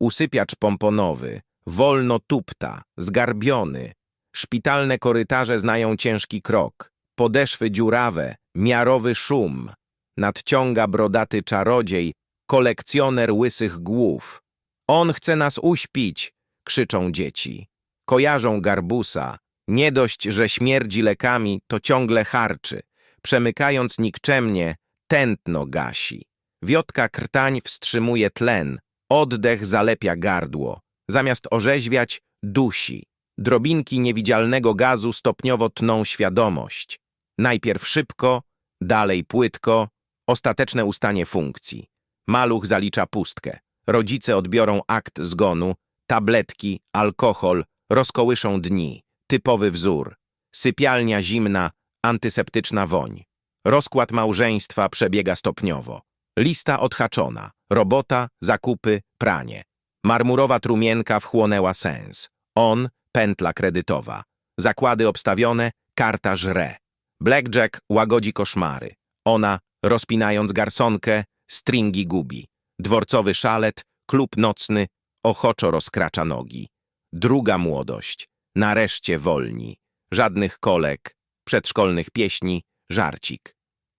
Usypiacz pomponowy, wolno tupta, zgarbiony. Szpitalne korytarze znają ciężki krok. Podeszwy dziurawe, miarowy szum. Nadciąga brodaty czarodziej, kolekcjoner łysych głów. On chce nas uśpić, krzyczą dzieci. Kojarzą garbusa. Nie dość, że śmierdzi lekami, to ciągle harczy. Przemykając nikczemnie, tętno gasi. Wiotka krtań wstrzymuje tlen, oddech zalepia gardło. Zamiast orzeźwiać, dusi. Drobinki niewidzialnego gazu stopniowo tną świadomość. Najpierw szybko, dalej płytko, ostateczne ustanie funkcji. Maluch zalicza pustkę. Rodzice odbiorą akt zgonu, tabletki, alkohol, rozkołyszą dni. Typowy wzór. Sypialnia zimna, antyseptyczna woń. Rozkład małżeństwa przebiega stopniowo. Lista odhaczona. Robota, zakupy, pranie. Marmurowa trumienka wchłonęła sens. On, pętla kredytowa. Zakłady obstawione, karta żre. Blackjack łagodzi koszmary. Ona, rozpinając garsonkę, stringi gubi. Dworcowy szalet, klub nocny, ochoczo rozkracza nogi. Druga młodość. Nareszcie wolni. Żadnych kolek, przedszkolnych pieśni, żarcik.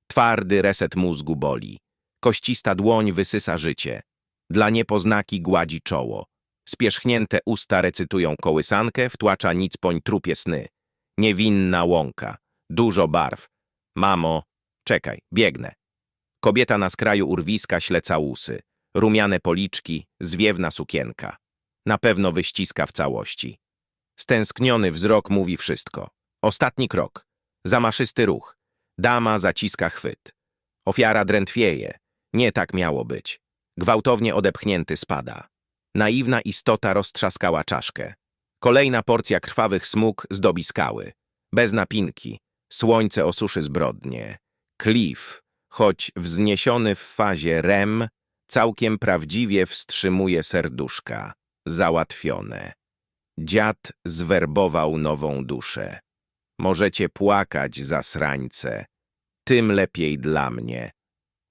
Twardy reset mózgu boli. Koścista dłoń wysysa życie. Dla niepoznaki gładzi czoło. Spierzchnięte usta recytują kołysankę, wtłacza nic poń trupie sny. Niewinna łąka. Dużo barw. Mamo, czekaj, biegnę. Kobieta na skraju urwiska śle całusy. Rumiane policzki, zwiewna sukienka. Na pewno wyściska w całości. Stęskniony wzrok mówi wszystko. Ostatni krok. Zamaszysty ruch. Dama zaciska chwyt. Ofiara drętwieje. Nie tak miało być. Gwałtownie odepchnięty spada. Naiwna istota roztrzaskała czaszkę. Kolejna porcja krwawych smug zdobi skały. Bez napinki. Słońce osuszy zbrodnie. Cliff, choć wzniesiony w fazie REM, całkiem prawdziwie wstrzymuje serduszka. Załatwione. Dziad zwerbował nową duszę. Możecie płakać, zasrańce. Tym lepiej dla mnie.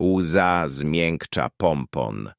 Łza zmiękcza pompon.